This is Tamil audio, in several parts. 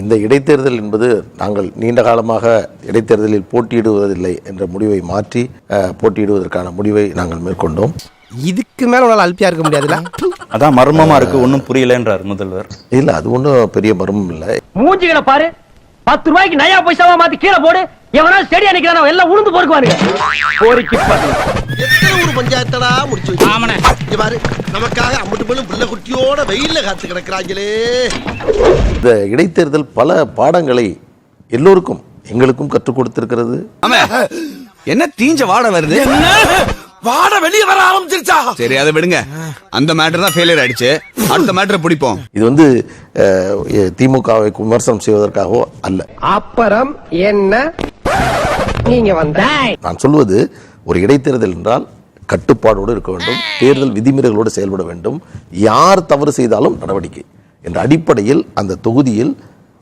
இந்த இடைத்தேர்தல் என்பது நாங்கள் நீண்ட காலமாக இடைத்தேர்தலில் போட்டியிடுவதில்லை என்ற முடிவை மாற்றி போட்டியிடுவதற்கான முடிவை நாங்கள் மேற்கொண்டோம். இதுக்கு மேல உன்னால அல்பியா இருக்க முடியாதுல்ல? அதான் மர்மமா இருக்கு ஒன்றும் புரியலன்றார் முதல்வர். இல்லை அது ஒன்றும் பெரிய மர்மம் இல்லை. மூஞ்சிகளை பாரு. பத்து ரூபாய்க்கு நயா பைசாவா மாத்தி கீழே போடு. எவனா செடியா நிக்கிறான் எல்லாம் உளுந்து பொறுக்குவானுங்க. போரிக்கு எத்தனை ஒரு பஞ்சாயத்தடா முடிச்சு இங்க பாரு நமக்காக அம்பட்டு போலும் பிள்ளை குட்டியோட வெயில்ல காத்து கிடக்குறாங்களே. இந்த இடைத்தேர்தல் பல பாடங்களை எல்லோருக்கும் எங்களுக்கும் கற்றுக் கொடுத்திருக்கிறது. என்ன தீஞ்ச வாட வருது? வாட வெளிய வர ஆரம்பிச்சிருச்சா சரி அதை விடுங்க அந்த மேட்டர் தான் ஃபெயிலியர் ஆயிடுச்சு அடுத்த மேட்டரை பிடிப்போம் இது வந்து திமுகவை விமர்சனம் செய்வதற்காகவோ அல்ல அப்புறம் என்ன நீங்க வந்த நான் சொல்வது ஒரு இடைத்தேர்தல் என்றால் கட்டுப்பாடோடு இருக்க வேண்டும் தேர்தல் விதிமுறைகளோடு செயல்பட வேண்டும் யார் தவறு செய்தாலும் நடவடிக்கை என்ற அடிப்படையில் அந்த தொகுதியில்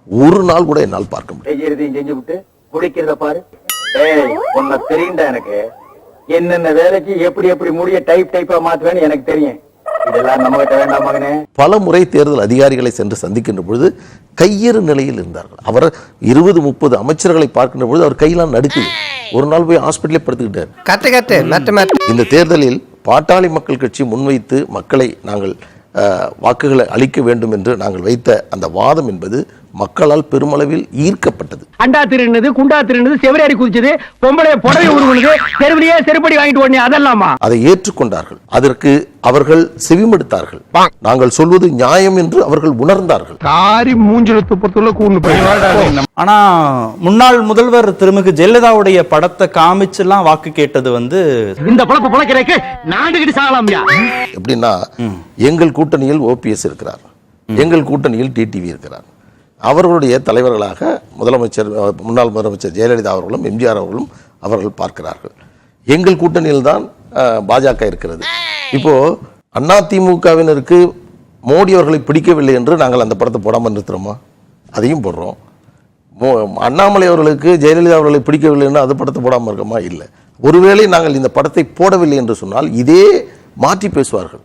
ஒரு நாள் கூட என்னால் பார்க்க முடியும் செஞ்சு விட்டு குடிக்கிறத பாரு ஏய் உன்னை தெரியும்டா எனக்கு என்னென்ன வேலைக்கு எப்படி எப்படி முடிய டைப் டைப்பா மாத்துவேன்னு எனக்கு தெரியும். இதெல்லாம் நம்ம கிட்ட வேண்டாம் மகனே. பல முறை தேர்தல் அதிகாரிகளை சென்று சந்திக்கின்ற பொழுது கையறு நிலையில் இருந்தார்கள். அவர் இருபது முப்பது அமைச்சர்களை பார்க்கின்ற பொழுது அவர் கையெல்லாம் நடுக்குது ஒரு நாள் போய் ஹாஸ்பிட்டலே படுத்துக்கிட்டார். இந்த தேர்தலில் பாட்டாளி மக்கள் கட்சி முன்வைத்து மக்களை நாங்கள் அஹ், வாக்குகளை அளிக்க வேண்டும் என்று நாங்கள் வைத்த அந்த வாதம் என்பது மக்களால் பெருமளவில் ஈர்க்கப்பட்டது. அண்டா திருநது குண்டா திருநது செவரேறி குதிச்சது பொம்பளை புடவை உருவனுது தெருவிலேயே செருப்படி வாங்கிட்டு ஓடனே அதெல்லாமா? அதை ஏற்றுக்கொண்டார்கள். அதற்கு அவர்கள் செவிமடுத்தார்கள். நாங்கள் சொல்வது நியாயம் என்று அவர்கள் உணர்ந்தார்கள். காரி மூஞ்சில துப்பத்துள்ள கூண்டு போய் ஆனா முன்னாள் முதல்வர் திருமிகு ஜெயலலிதாவுடைய படத்தை காமிச்செல்லாம் வாக்கு கேட்டது வந்து இந்த பொழப்பு பொழைக்கிறதுக்கு நாண்டுகிட்டு சாகலாம்யா. எப்படின்னா எங்கள் கூட்டணியில் ஓபிஎஸ் இருக்கிறார். எங்கள் கூட்டணியில் டிடிவி இருக்கிறார். அவர்களுடைய தலைவர்களாக முதலமைச்சர் முன்னாள் முதலமைச்சர் ஜெயலலிதா அவர்களும் எம்ஜிஆர் அவர்களும் அவர்கள் பார்க்கிறார்கள். எங்கள் கூட்டணியில் தான் பாஜக இருக்கிறது. இப்போது அதிமுகவினருக்கு மோடி அவர்களை பிடிக்கவில்லை என்று நாங்கள் அந்த படத்தை போடாமல் நிறுத்துகிறோமா அதையும் போடுறோம். மோ- அண்ணாமலை அவர்களுக்கு ஜெயலலிதா அவர்களை பிடிக்கவில்லை என்று அது படத்தை போடாமல் இருக்கோமா? இல்லை. ஒருவேளை நாங்கள் இந்த படத்தை போடவில்லை என்று சொன்னால் இதே மாற்றி பேசுவார்கள்.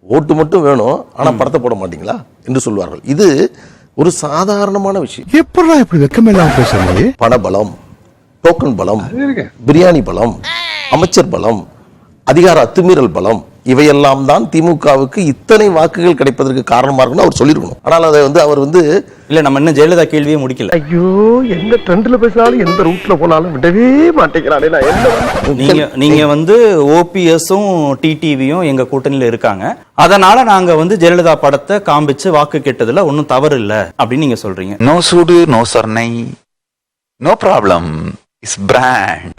ஓட்டு மட்டும் வேணும் ஆனால் படத்தை போட மாட்டீங்களா? என்று சொல்வார்கள். இது ஒரு சாதாரணமான விஷயம். எப்படா இப்படி வெக்கமில்லாம பேசுறீங்க? பணபலம் டோக்கன் பலம் பிரியாணி பலம் அமைச்சர் பலம் அதிகார அத்துமீறல் பலம் இவையெல்லாம் தான் திமுகவுக்கு இத்தனை வாக்குகள் கிடைப்பதற்கு காரணமா இருக்குன்னு அவர் சொல்லியிருக்கணும். ஆனால் அதை வந்து அவர் வந்து இல்ல நம்ம இன்னும் ஜெயலலிதா கேள்வியே முடிக்கல. ஐயோ எந்த ட்ரெண்ட்ல பேசினாலும் எந்த ரூட்ல போனாலும் விடவே மாட்டேங்கிறானே நான். என்ன பண்ண? நீங்க நீங்க வந்து ஓபிஎஸும் டிடிவியும் எங்க கூட்டணியில இருக்காங்க. அதனால நாங்க வந்து ஜெயலலிதா படத்தை காமிச்சு வாக்கு கேட்டதுல ஒன்றும் தவறு இல்ல அப்படின்னு நீங்க சொல்றீங்க. நோ சூடு நோ சர்ணை நோ ப்ராப்ளம் இஸ் பிராண்ட்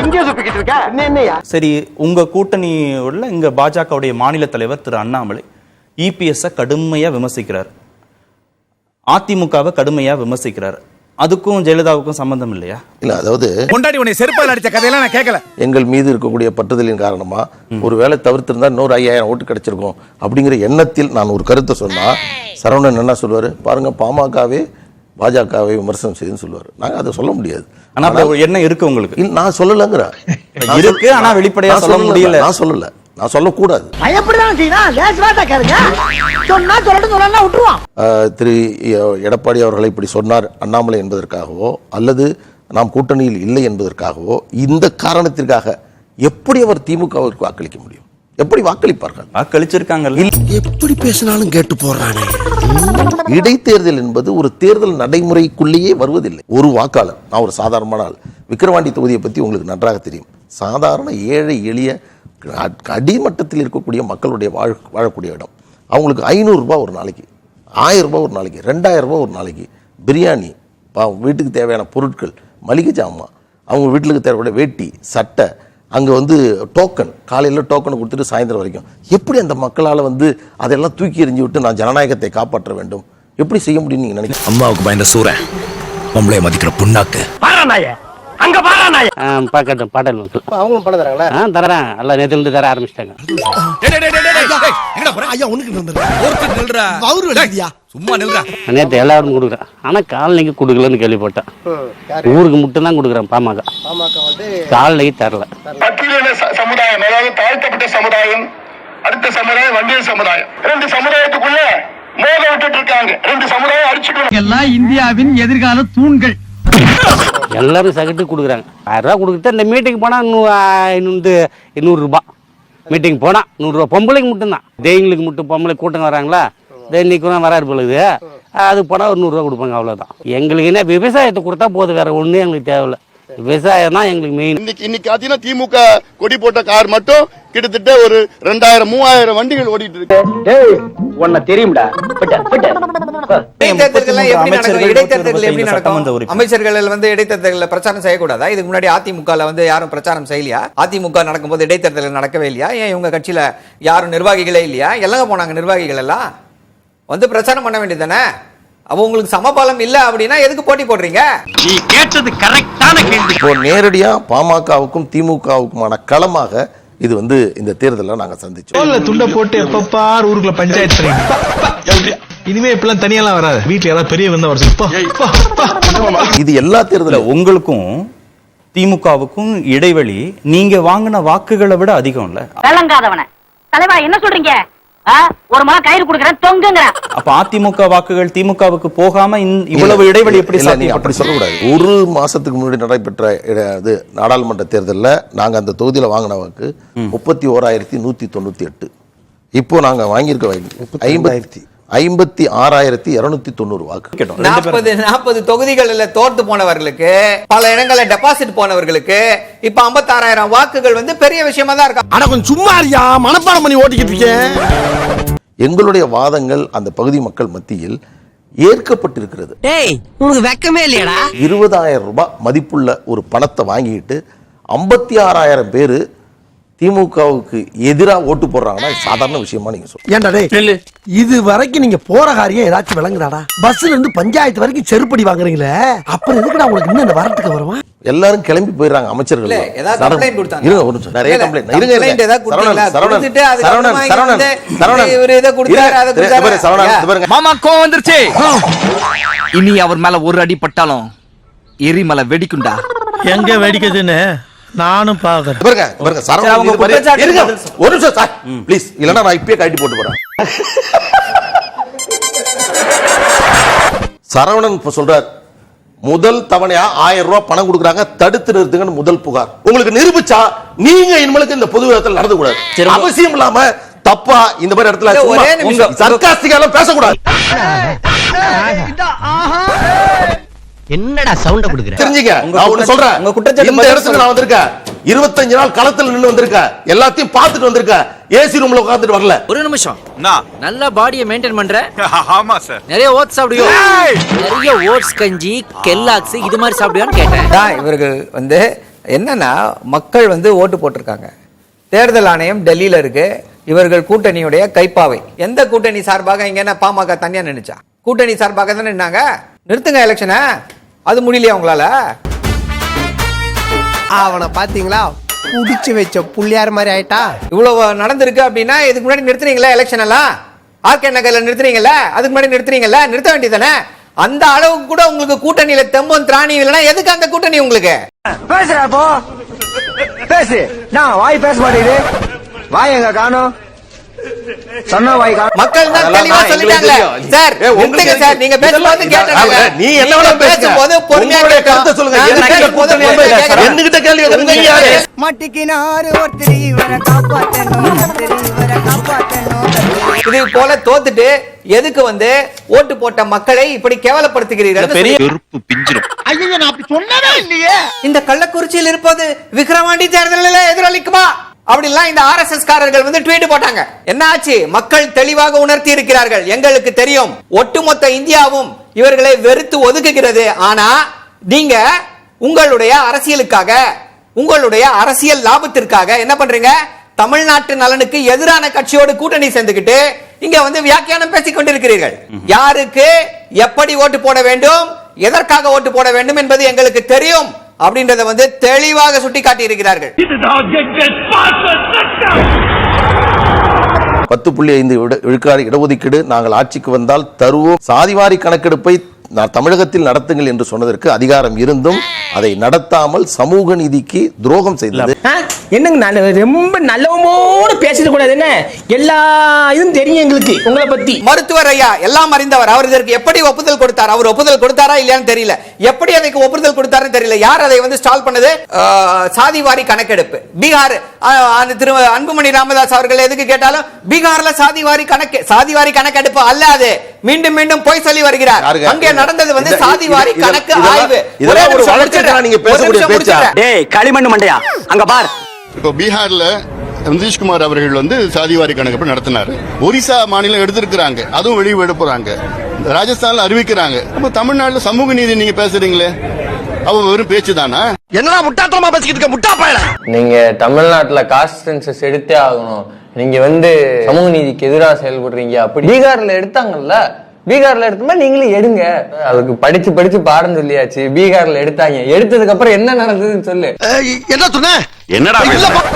எங்க சுப்பிக்கிட்டு இருக்க? என்ன என்னையா? சரி உங்க கூட்டணியோட இங்க பாஜகவுடைய மாநில தலைவர் திரு அண்ணாமலை இபிஎஸ் கடுமையா விமர்சிக்கிறார். அதிமுகவை கடுமையா விமர்சிக்கிறார். அதுக்கும் ஜெயலலிதாவுக்கும் சம்பந்தம் இல்லையா? இல்ல அதாவது கொண்டாடி உன்னை செருப்பால் அடிச்ச கதையெல்லாம் நான் கேட்கல எங்கள் மீது இருக்கக்கூடிய பற்றுதலின் காரணமா ஒரு வேளை தவிர்த்திருந்தா இன்னொரு ஐயாயிரம் ஓட்டு கிடைச்சிருக்கும் அப்படிங்கிற எண்ணத்தில் நான் ஒரு கருத்தை சொன்னா சரவணன் என்ன சொல்லுவாரு? பாருங்க பாமகவே பாஜகவை விமர்சனம் செய்யுன்னு சொல்லுவாரு. நாங்க அதை சொல்ல முடியாது. ஆனா ஒரு எண்ணம் இருக்கு உங்களுக்கு. நான் சொல்லலங்கிறேன் இருக்கு, ஆனா வெளிப்படையா சொல்ல முடியல. நான் சொல்லல. நான் சொல்லக்கூடாது. திரு எடப்பாடி அவர்களை இப்படி சொன்னார். அண்ணாமலை என்பதற்காகவோ அல்லது நாம் கூட்டணியில் இல்லை என்பதற்காகவோ இந்த காரணத்திற்காக எப்படி அவர் திமுகவிற்கு வாக்களிக்க முடியும்? எப்படி வாக்களிப்பார்கள்? வாக்களிச்சிருக்காங்கல்ல. எப்படி பேசினாலும் கேட்டு போடுறானே இடைத்தேர்தல் என்பது ஒரு தேர்தல் நடைமுறைக்குள்ளேயே வருவதில்லை. ஒரு வாக்காளர் நான் ஒரு சாதாரணமான ஆள் விக்கிரவாண்டி தொகுதியை பற்றி உங்களுக்கு நன்றாக தெரியும். சாதாரண ஏழை எளிய அடிமட்டத்தில் இருக்கக்கூடிய மக்களுடைய வாழ் வாழக்கூடிய இடம். அவங்களுக்கு ஐநூறுரூபா ஒரு நாளைக்கு ஆயிரம் ரூபாய் ஒரு நாளைக்கு ரெண்டாயிரம் ரூபாய் ஒரு நாளைக்கு பிரியாணி வீட்டுக்கு தேவையான பொருட்கள் மளிகை ஜாமான் அவங்க வீட்டுக்கு தேவையான வேட்டி சட்டை அங்கே வந்து டோக்கன் காலையில் டோக்கன் கொடுத்துட்டு சாயந்தரம் வரைக்கும். எப்படி அந்த மக்களால் வந்து அதெல்லாம் தூக்கி எறிஞ்சு விட்டு நான் ஜனநாயகத்தை காப்பாற்ற வேண்டும்? எப்படி செய்ய முடியும் நீங்கள் நினைக்கிறீங்க? அம்மாவுக்கு பயந்த சூரன் பொம்பளைய மதிக்கிற புண்ணாக்கு. அங்க பாராநாய பார்க்கட்டும் பாடல் மக்கள் அவங்களும் பணம் தராங்களா? ஆ தரேன் எல்லாம் நேத்துல இருந்து தர ஆரம்பிச்சிட்டாங்க. ஐயா உனக்கு வந்துடுறேன் ஒருத்தர் நில்றா. வவுறு வலிக்குதியா? சும்மா நில்றா. நேற்று எல்லாரும் கொடுக்குறேன். ஆனா காலனிக்கு கொடுக்கலன்னு கேள்விப்பட்டேன். ஊருக்கு மட்டும் தான் கொடுக்குறேன் பாமக. பாமக வந்து காலனிக்கு தரல. பட்டியலின சமுதாயம் அதாவது தாழ்த்தப்பட்ட சமுதாயம் அடுத்த சமுதாயம் வண்டியல் சமுதாயம். இரண்டு சமுதாயத்துக்குள்ள மோத விட்டுட்டு இருக்காங்க. ரெண்டு சமுதாயம் அடிச்சுட்டு எல்லாம் இந்தியாவின் எதிர்கால தூண்கள். எல்லாரும் சகட்டு கொடுக்குறாங்க. ஆயிரரூவா கொடுக்குறது இந்த மீட்டிங் போனால் நூ ஐநூறு நூறுரூபா மீட்டிங் போனால் நூறுரூவா பொம்பளைக்கு மட்டும்தான். தெய்வங்களுக்கு மட்டும் பொம்பளை கூட்டம் வராங்களா? இன்னைக்கு வராரு பொழுது அது போனால் ஒரு நூறுரூவா கொடுப்பாங்க அவ்வளோதான் எங்களுக்கு என்ன விவசாயத்தை கொடுத்தா போதும் வேறு ஒன்றும் எங்களுக்கு தேவையில்ல. விவசாயம் தான் எங்களுக்கு மெயின் இன்னைக்கு இன்னைக்கு பாத்தீங்கன்னா திமுக கொடி போட்ட கார் மட்டும் கிட்டத்தட்ட ஒரு ரெண்டாயிரம் மூவாயிரம் வண்டிகள் ஓடிட்டு இருக்கு. டேய் உன்னை தெரியும்டா. பிட்ட பிட்ட இடைத்தேர்தல் எப்படி நடக்கும்? இடைத்தேர்தல் எப்படி நடக்கும்? சட்டமன்ற உறுப்பினர். அமைச்சர்கள் வந்து இடைத்தேர்தலில் பிரச்சாரம் செய்யக்கூடாதா? இதுக்கு முன்னாடி அதிமுகல வந்து யாரும் பிரச்சாரம் செய்யலையா? அதிமுக நடக்கும்போது இடைத்தேர்தல் நடக்கவே இல்லையா? ஏன் இவங்க கட்சியில யாரும் நிர்வாகிகளே இல்லையா? எல்லாம் போனாங்க நிர்வாகிகள் எல்லாம். வந்து பிரச்சாரம் பண்ண வேண்டியதானே அப்போ உங்களுக்கு சமபலம் இல்ல அப்படின்னா எதுக்கு போட்டி போடுறீங்க? நீ கேட்டது கரெக்டான கேள்வி. இப்போ நேரடியா பாமகவுக்கும் திமுகவுக்குமான களமாக இது வந்து இந்த தேர்தலில் நாங்க சந்திச்சோம். துண்டை போட்டு எப்பப்பார் ஊருக்குள்ள பஞ்சாயத்து இனிமே இப்பெல்லாம் தனியெல்லாம் வராது. வீட்டுல யாராவது பெரிய வந்தா வர. இது எல்லா இல்ல தேர்தலும் உங்களுக்கும் திமுகவுக்கும் இடைவெளி நீங்க வாங்கின வாக்குகளை விட அதிகம் இல்ல விளங்காதவன. தலைவா என்ன சொல்றீங்க? ஒரு முறை கயிறு கொடுக்கறேன் தொங்குங்கிறேன். அப்ப அதிமுக வாக்குகள் திமுகவுக்கு போகாம இவ்வளவு இடைவெளி எப்படி அப்படி சொல்லக்கூடாது. ஒரு மாசத்துக்கு முன்னாடி நடைபெற்ற இது நாடாளுமன்ற தேர்தல்ல நாங்க அந்த தொகுதியில வாங்கின வாக்கு முப்பத்தி ஓராயிரத்தி நூத்தி தொண்ணூத்தி எட்டு. இப்போ நாங்க வாங்கியிருக்க வாக்கு ஐம்பத்தி ஆறாயிரத்தி இருநூத்தி தொண்ணூறு வாக்கு. நாற்பது நாற்பது தொகுதிகளில் தோர்த்து போனவர்களுக்கு பல இடங்களில் டெபாசிட் போனவர்களுக்கு இப்ப 56000 வாக்குகள் வந்து பெரிய விஷயமா தான் இருக்கா? அட கொஞ்சம் சும்மா இருக்கியா? மனப்பாடம் பண்ணி ஓட்டிக்கிட்டு இருக்கேன் எங்களுடைய வாதங்கள் அந்த பகுதி மக்கள் மத்தியில் ஏற்கப்பட்டிருக்கிறது. டேய் உனக்கு வெக்கமே இல்லையாடா. இருபதாயிரம் ரூபாய் மதிப்புள்ள ஒரு பணத்தை வாங்கிட்டு ஐம்பத்தி ஆறாயிரம் பேர் திமுகவுக்கு எதிராக ஓட்டு போடுறாங்கன்னா சாதாரண விஷயமா நீங்க சொல்லுங்க இது வரைக்கும் நீங்க போற காரியம் ஏதாச்சும் விளங்குறாடா? பஸ்ல இருந்து பஞ்சாயத்து வரைக்கும் செருப்படி வாங்குறீங்களே? அப்புறம் எதுக்குடா உங்களுக்கு இன்னும் இந்த வரத்துக்கு வருமா எல்லாரும் கிளம்பி போயிடுறாங்க அமைச்சர்கள்? இருங்க ஒரு நிமிஷம். நிறைய கம்ப்ளைண்ட் இருங்க மாமா கோவம் வந்துருச்சு. இனி அவர் மேல ஒரு அடி பட்டாலும் எரிமலை வெடிக்குண்டா எங்க வெடிக்குதுன்னு? நானும் பாக்குறேன். பாருங்க பாருங்க சரவணன் இருங்க. ஒரு நிமிஷம் சார். ப்ளீஸ் இல்லைன்னா நான் இப்பயே கட்டி போட்டு போறேன். சரவணன் இப்ப சொல்றார் முதல் தவணையா ஆயிரம் ரூபாய் பணம் கொடுக்குறாங்க தடுத்து நிறுத்துங்கன்னு முதல் புகார். உங்களுக்கு நிரூபிச்சா நீங்க இனிமேலுக்கு இந்த பொது இடத்துல நடந்து கூடாது அவசியம் இல்லாம தப்பா இந்த மாதிரி இடத்துல சர்க்காஸ்டிக்காலாம் பேசக்கூடாது. என்னடா சவுண்ட குடுக்குற? தெரிஞ்சுங்க உங்க நான் ஒண்ணு சொல்றேன். உங்க குற்றச்சாட்டு இந்த இடத்துக்கு நான் வந்திருக்கேன். இருபத்தஞ்சு நாள் களத்துல நின்னு வந்திருக்கேன். எல்லாத்தையும் பார்த்துட்டு வந்திருக்கேன். ஏசி ரூம்ல உட்கார்ந்துட்டு வரல. ஒரு நிமிஷம். நல்ல பாடியை மெயின்டைன் பண்ற. ஆமா சார் நிறைய ஓட்ஸ் சாப்பிடுவியோ? நிறைய ஓட்ஸ் கஞ்சி கெல்லாக்ஸ் இது மாதிரி சாப்பிடுவியான்னு கேட்டேன். தான் இவர்கள் வந்து என்னன்னா மக்கள் வந்து ஓட்டு போட்டிருக்காங்க. தேர்தல் ஆணையம் டெல்லியில இருக்கு. இவர்கள் கூட்டணியுடைய கைப்பாவை. எந்த கூட்டணி சார்பாக இங்க என்ன பாமக தனியா நினைச்சா கூட்டணி சார்பாக தானே நின்னாங்க? நிறுத்துங்க எலெக்ஷனை அது முடியலையா உங்களால? அவனை பாத்தீங்களா? புடிச்சு வச்ச புள்ளியார் மாதிரி ஆயிட்டா? இவ்வளவு நடந்திருக்கு அப்படின்னா இதுக்கு முன்னாடி நிறுத்துறீங்களா எலெக்ஷன் எல்லாம்? ஆர்கே நகர்ல நிறுத்துறீங்களா அதுக்கு முன்னாடி நிறுத்துறீங்களா நிறுத்த வேண்டியதானே அந்த அளவுக்கு கூட உங்களுக்கு கூட்டணியில தெம்பம் திராணி இல்லைன்னா எதுக்கு அந்த கூட்டணி உங்களுக்கு? பேசுறப்போ பேசு. நான் வாய் பேச மாட்டேங்குது. வாய் எங்க காணும்? மக்கள் தான் தெளிவா சொல்லிட்டாங்க. Sir sir. நீங்க பேசும்போது கேட்டாங்க நீ என்ன. பேசும்போது பொறுமையா. கருத்தை சொல்லுங்க. என்கிட்ட கேள்வி? மட்டிக்கினாரு ஒருத்தர் இவரை காப்பாற்றணும் இவரை காப்பாற்றணும் இது போல தோத்துட்டு எதுக்கு வந்து ஓட்டு போட்ட மக்களை இப்படி கேவலப்படுத்துகிறீர்கள் பெரிய வெறுப்பு பிஞ்சிரும். ஐயோ நான் அப்படி சொன்னவே இல்லையே. இந்த கள்ளக்குறிச்சியில் இருப்பது விக்கிரவாண்டி தேர்தலில் எதிரொலிக்குமா? அப்படிலாம் இந்த ஆர்எஸ்எஸ் காரர்கள் வந்து ட்வீட் போட்டாங்க. என்ன ஆச்சு மக்கள் தெளிவாக உணர்த்தி இருக்கிறார்கள். எங்களுக்கு தெரியும். ஒட்டுமொத்த இந்தியாவும் இவர்களை வெறுத்து ஒதுக்குகிறது. ஆனா நீங்க உங்களுடைய அரசியலுக்காக உங்களுடைய அரசியல் லாபத்திற்காக என்ன பண்றீங்க? தமிழ்நாட்டு நலனுக்கு எதிரான கட்சியோடு கூட்டணி சேர்ந்துக்கிட்டு இங்க வந்து வியாக்கியானம் பேசிக் கொண்டிருக்கிறீர்கள். யாருக்கு எப்படி ஓட்டு போட வேண்டும்? எதற்காக ஓட்டு போட வேண்டும் என்பது எங்களுக்கு தெரியும். அப்படின்றத வந்து தெளிவாக சுட்டி காட்டி இருக்கிறார்கள் பத்து புள்ளி ஐந்து விழுக்காடு இடஒதுக்கீடு நாங்கள் ஆட்சிக்கு வந்தால் தருவோம். சாதிவாரி கணக்கெடுப்பை நான் தமிழகத்தில் நடத்துங்கள் என்று சொன்னதற்கு அதிகாரம் இருந்தும் அதை நடத்தாமல் சமூக நீதிக்கு துரோகம் செய்தது. என்னங்க நான் ரொம்ப நல்லவமோடு பேசக்கூடாது கூடாது என்ன? எல்லா இதுவும் தெரியும் எங்களுக்கு உங்களை பத்தி. மருத்துவர் ஐயா எல்லாம் அறிந்தவர். அவர் இதற்கு எப்படி ஒப்புதல் கொடுத்தார்? அவர் ஒப்புதல் கொடுத்தாரா இல்லையான்னு தெரியல. எப்படி அதுக்கு ஒப்புதல் கொடுத்தாருன்னு தெரியல. யார் அதை வந்து ஸ்டால் பண்ணது? ஆஹ், சாதிவாரி கணக்கெடுப்பு. பீகார் ஆஹ், அந்த திரு அன்புமணி ராமதாஸ் அவர்கள் எதுக்கு கேட்டாலும் பீகார்ல சாதிவாரி கணக்கு சாதிவாரி கணக்கெடுப்பு அல்ல அது. மீண்டும் மீண்டும் பொய் சொல்லி வருகிறார்? அங்கே நடந்தது வந்து சாதிவாரி இது- கணக்கு ஆய்வு. இதெல்லாம் ஒரு முடிச்சிடுறேன். நீங்க பேசக்கூடிய பேச்சா? டேய் களிமண் மண்டையா? அங்க பார். இப்போ பீகார்ல நிதிஷ்குமார் அவர்கள் வந்து சாதிவாரி கணக்கெடுப்பு நடத்தினாரு. ஒரிசா மாநிலம் எடுத்திருக்கிறாங்க. அதுவும் வெளியே விட போறாங்க. ராஜஸ்தான்ல அறிவிக்கிறாங்க. அப்ப தமிழ்நாட்டுல சமூக நீதி நீங்க பேசுறீங்களே? அவ வெறும் பேச்சு தானா என்னடா முட்டாத்தனமா பேசிக்கிட்டு இருக்க? முட்டா பயல. நீங்க தமிழ்நாட்டுல காஸ்ட் சென்சஸ் எடுத்தே ஆகணும். நீங்க வந்து சமூக நீதிக்கு எதிராக செயல்படுறீங்க. அப்படி பீகார்ல எடுத்தாங்கல்ல? பீகார்ல எடுத்தமா நீங்களும் எடுங்க. அதுக்கு படிச்சு படிச்சு பாடம் சொல்லியாச்சு. பீகார்ல எடுத்தாங்க. எடுத்ததுக்கு அப்புறம் என்ன நடந்ததுன்னு சொல்லு. என்ன சொன்ன? என்னடா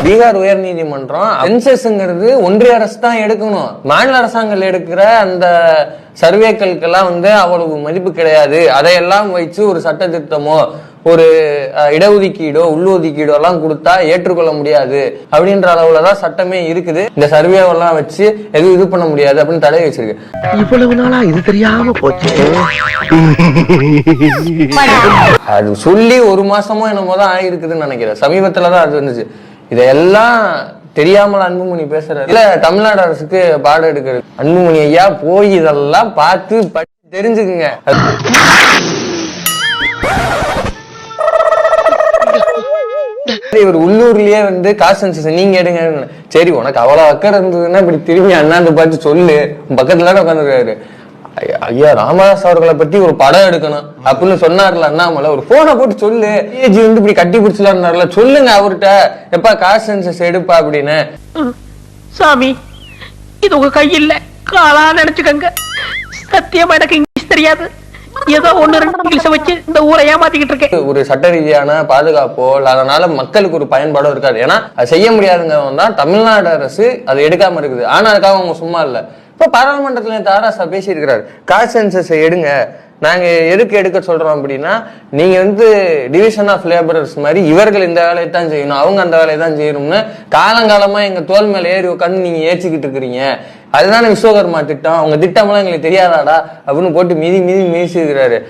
பீகார் உயர் நீதிமன்றம் சென்சஸ்ங்கிறது ஒன்றிய அரசு தான் எடுக்கணும். மாநில அரசாங்கம் எடுக்கிற அந்த சர்வேக்களுக்கெல்லாம் வந்து அவ்வளவு மதிப்பு கிடையாது. அதையெல்லாம் வச்சு ஒரு சட்ட திருத்தமோ ஒரு இடஒதுக்கீடோ உள்ளொதுக்கீடோ எல்லாம் கொடுத்தா ஏற்றுக்கொள்ள முடியாது அப்படின்ற அளவுல தான் சட்டமே இருக்குது. இந்த சர்வேவெல்லாம் வச்சு எதுவும் இது பண்ண முடியாது அப்படின்னு தடை வச்சிருக்கு. இவ்வளவு நாளா இது தெரியாம போச்சு. அது சொல்லி ஒரு மாசமோ என்னமோ தான் ஆயிருக்குதுன்னு நினைக்கிறேன். சமீபத்துல தான் அது வந்துச்சு. இதெல்லாம் தெரியாமல் அன்புமணி பேசுறாரு. இல்ல தமிழ்நாடு அரசுக்கு பாடம் எடுக்கிறது அன்புமணி ஐயா போய் இதெல்லாம் பார்த்து தெரிஞ்சுக்குங்க. இவர் உள்ளூர்லயே வந்து காசு இருந்துச்சு நீங்க எடுங்க. சரி உனக்கு அவ்வளவு அக்கறை இருந்ததுன்னா இப்படி திரும்பி அண்ணாந்து பார்த்து சொல்லு. பக்கத்துல உட்காந்துருக்காரு ஐயா ராமதாஸ் அவர்களை பத்தி ஒரு படம் எடுக்கணும் அப்படின்னு சொன்னார்ல அண்ணாமலை. ஒரு போனை போட்டு சொல்லு. ஏஜி வந்து இப்படி கட்டி பிடிச்சலாம்னார்ல சொல்லுங்க அவர்கிட்ட. எப்பா காசு சென்சஸ் எடுப்பா அப்படின்னு. சாமி இது உங்க கையில் காலா நினைச்சுக்கங்க. சத்தியமா எனக்கு இங்கிலீஷ் தெரியாது. ஏதோ ஒண்ணு ரெண்டு இங்கிலீஷ வச்சு இந்த ஊரை ஏமாத்திக்கிட்டு இருக்கேன். ஒரு சட்ட ரீதியான பாதுகாப்போ இல்ல அதனால மக்களுக்கு ஒரு பயன்பாடோ இருக்காது. ஏன்னா அது செய்ய முடியாதுங்க தான் தமிழ்நாடு அரசு அதை எடுக்காம இருக்குது. ஆனா அதுக்காக அவங்க சும்மா இல்ல. இப்ப பாராளுமன்றத்துல தாராசா பேசியிருக்கிறாரு. காஸ்ட் சென்சஸ் எடுங்க. நாங்கள் எதுக்கு எடுக்க சொல்கிறோம் அப்படின்னா நீங்கள் வந்து டிவிஷன் ஆஃப் லேபரர்ஸ் மாதிரி இவர்கள் இந்த வேலையை தான் செய்யணும் அவங்க அந்த வேலையை தான் செய்யணும்னு காலங்காலமாக எங்கள் தோல் மேலே ஏறி உட்காந்து நீங்கள் ஏற்றிக்கிட்டு இருக்கிறீங்க. அதுதானே விஸ்வகர்மா திட்டம். அவங்க திட்டமெல்லாம் எங்களுக்கு தெரியாதாடா அப்படின்னு போட்டு மிதி மிதி மீசிக்கிறாரு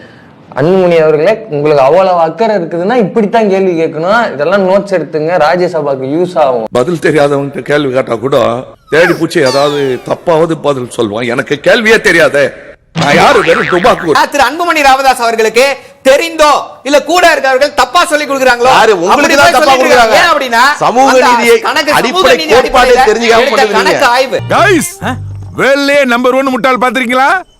அன்புமணி அவர்களே உங்களுக்கு அவ்வளவு அக்கறை இருக்குதுன்னா இப்படித்தான் கேள்வி கேட்கணும். இதெல்லாம் நோட்ஸ் எடுத்துங்க. ராஜ்யசபாக்கு யூஸ் ஆகும். பதில் தெரியாதவங்க கேள்வி கேட்டா கூட தேடி பூச்சி ஏதாவது தப்பாவது பதில் சொல்லுவான். எனக்கு கேள்வியே தெரியாதே. திரு அன்புமணி ராமதாஸ் அவர்களுக்கு தெரிந்தோ இல்ல கூட இருக்கவர்கள் தப்பா சொல்லி கொடுக்குறாங்களோ? யாரு? உங்களுக்கு தான் அப்படி தப்பா சொல்லிட்டு இருக்காங்க. கொடுக்குறாங்க. ஏன் அப்படின்னா சமூக நீதியை கணக்கு- அடிப்படை தெரிஞ்சுக்காம. கணக்கு ஆய்வு. வேலையே நம்பர் முட்டாள்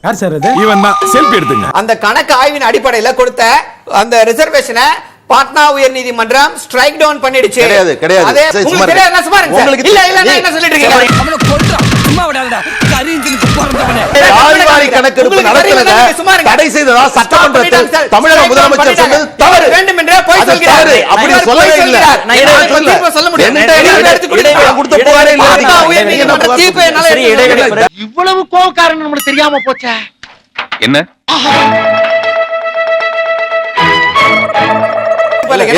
யார் சார் அது? இவன் தான். செல்ஃபி எடுத்துங்க. அந்த கணக்கு ஆய்வின் அடிப்படையில கொடுத்த அந்த ரிசர்வேஷனை பாட்னா உயர் நீதிமன்றம் ஸ்ட்ரைக் டவுன் பண்ணிடுச்சு. கிடையாது, கிடையாது. சும்மா உங்களுக்கு சும்மா இல்ல இல்ல தெரியும். கணக்கெடுப்பு தடை செய்ததா சட்டமன்றத்தில் தமிழக முதலமைச்சர் சொன்னது தவறு. போய் சொல்கிறார். அப்படி சொல்லவே இல்ல. நான் சொல்ல. முடியும். கொடுத்த புகாரே இல்ல. தீர்ப்பை என்னால. இவ்வளவு கோவக்காரன் நம்மளுக்கு தெரியாம போச்சே? என்ன?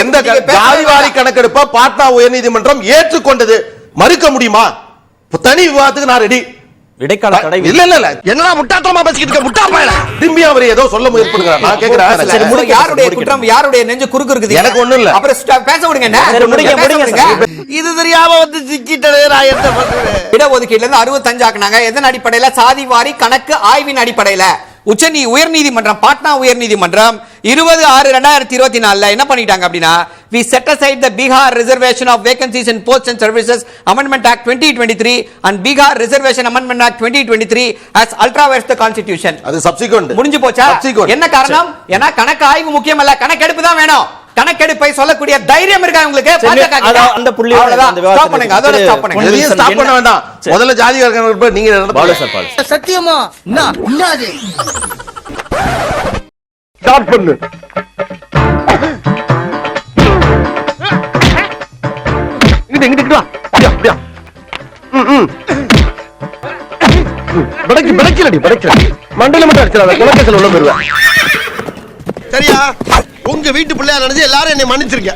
எந்த ஜாதிவாரி கணக்கெடுப்ப பாட்னா உயர்நீதிமன்றம் ஏற்றுக்கொண்டது மறுக்க முடியுமா? தனி விவாதத்துக்கு நான் ரெடி இடைக்கால தடை இல்ல இல்ல இல்ல. என்னடா முட்டாத்தனமா பேசிக்கிட்டு இருக்க? முட்டா பயல திரும்பி அவர் ஏதோ சொல்ல முயற்சி பண்ணுகிறார் நான் கேக்குறேன். யாருடைய குற்றம் யாருடைய நெஞ்சு குறுக்கு இருக்குது? எனக்கு ஒண்ணும் இல்ல. அப்புறம் பேச விடுங்க என்ன? முடிங்க, முடிங்க. இது தெரியாம வந்து சிக்கிட்டே நான் என்ன பண்றேன் இடஒதுக்கீடுல இருந்து அறுபத்தஞ்சு ஆக்குனாங்க எதன் அடிப்படையில? சாதிவாரி கணக்கு ஆய்வின் அடிப்படையில. உச்ச நீ உயர் நீதிமன்றம் பாட்னா உயர் நீதிமன்றம் இருபது ஆறு ரெண்டாயிரத்தி இருபத்தி நாலுல என்ன பண்ணிட்டாங்க அப்படின்னா we set aside the Bihar reservation of vacancies in post and services amendment act twenty twenty three and Bihar reservation amendment act twenty twenty three as ultra the constitution அது சப்சிக்வெண்ட் முடிஞ்சு போச்சா. என்ன காரணம்? ஏன்னா கணக்கு ஆய்வு முக்கியம் அல்ல கணக்கெடுப்பு தான் வேணும். கணக்கெடுப்பை சொல்லக்கூடிய தைரியம் இருக்கா உங்களுக்கு அந்த விவாதத்தை Stop பண்ணுங்க அதோட ஸ்டாப் பண்ணுங்க. எதையும் ஸ்டாப் பண்ண என்ன- வேண்டாம். முதல்ல ஜாதி நீங்க சத்தியமா? என்னது ஸ்டார்ட் பண்ணு. இங்கிட்டு இங்கிட்டு வா. அப்படியா அப்படியா? ம், ம். மண்டல மட்டும் அடிச்சிடாத குலக்கத்தில் உள்ள போயிருவேன் சரியா? உங்க வீட்டு பிள்ளையா நினைச்சு எல்லாரும் என்னை மன்னிச்சிருக்க